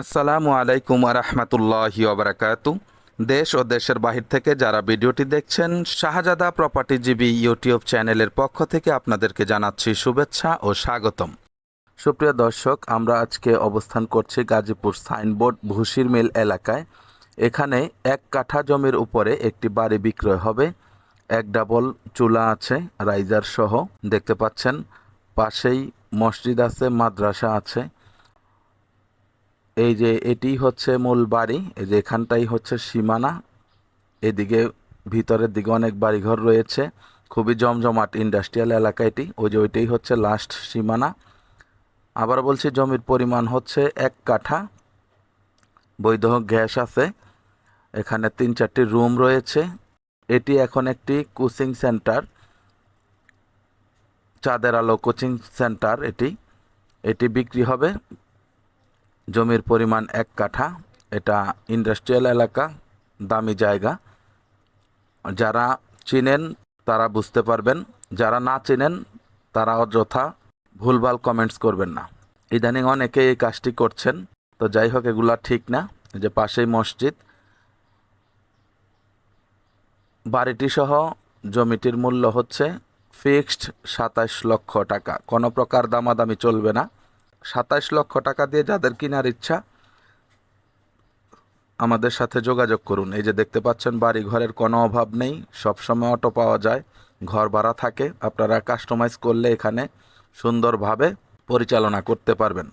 আসসালামু আলাইকুম রহমতুল্লাহি ওবরাকাতু দেশ ও দেশের বাহির থেকে যারা ভিডিওটি দেখছেন, শাহজাদা প্রপার্টিজীবী ইউটিউব চ্যানেলের পক্ষ থেকে আপনাদেরকে জানাচ্ছি শুভেচ্ছা ও স্বাগতম। সুপ্রিয় দর্শক, আমরা আজকে অবস্থান করছি গাজীপুর সাইনবোর্ড ভুসির মিল এলাকায়। এখানে এক কাঠা জমির উপরে একটি বাড়ি বিক্রয় হবে। এক ডাবল চুলা আছে, রাইজার সহ, দেখতে পাচ্ছেন। পাশেই মসজিদ আছে, মাদ্রাসা আছে। এই যে এটি হচ্ছে মূল বাড়ি, এই যে এখানটাই হচ্ছে সীমানা। এদিকে ভিতরের দিকে অনেক বাড়িঘর রয়েছে, খুবই জমজমাট ইন্ডাস্ট্রিয়াল এলাকা এটি, ওই যে ওইটাই হচ্ছে লাস্ট সীমানা। আবার বলছি জমির পরিমাণ হচ্ছে এক কাঠা, বৈধ গ্যাস আছে, এখানে তিন চারটি রুম রয়েছে। এটি এখন একটি কোচিং সেন্টার চাঁদের আলো কোচিং সেন্টার এটি। এটি বিক্রি হবে। জমির পরিমাণ এক কাঠা, এটা ইন্ডাস্ট্রিয়াল এলাকা, দামি জায়গা। যারা চিনেন, তারা বুঝতে পারবেন। যারা না চিনেন, তারা অযথা ভুলভাল কমেন্টস করবেন না। ইদানিং অনেকে এই কাজটি করছেন। তো যাই হোক, এগুলা ঠিক না। যে পাশেই মসজিদ। বাড়িটি সহ জমিটির মূল্য হচ্ছে ফিক্সড সাতাশ লক্ষ টাকা। কোনো প্রকার দামাদামি চলবে না। সাতাশ লক্ষ টাকা দিয়ে যাদের কেনার ইচ্ছা, আমাদের সাথে যোগাযোগ করুন। এই যে দেখতে পাচ্ছেন বাড়ি ঘরের কোনো অভাব নেই, সবসময় অটো পাওয়া যায়, ঘর ভাড়া থাকে, আপনারা কাস্টমাইজ করলে এখানে সুন্দরভাবে পরিচালনা করতে পারবেন।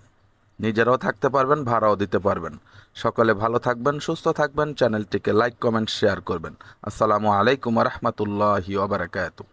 নিজেরাও থাকতে পারবেন, ভাড়াও দিতে পারবেন। সকলে ভালো থাকবেন, সুস্থ থাকবেন, চ্যানেলটিকে লাইক কমেন্ট শেয়ার করবেন। আসসালামু আলাইকুম রহমতুল্লাহি ওবরাকাতু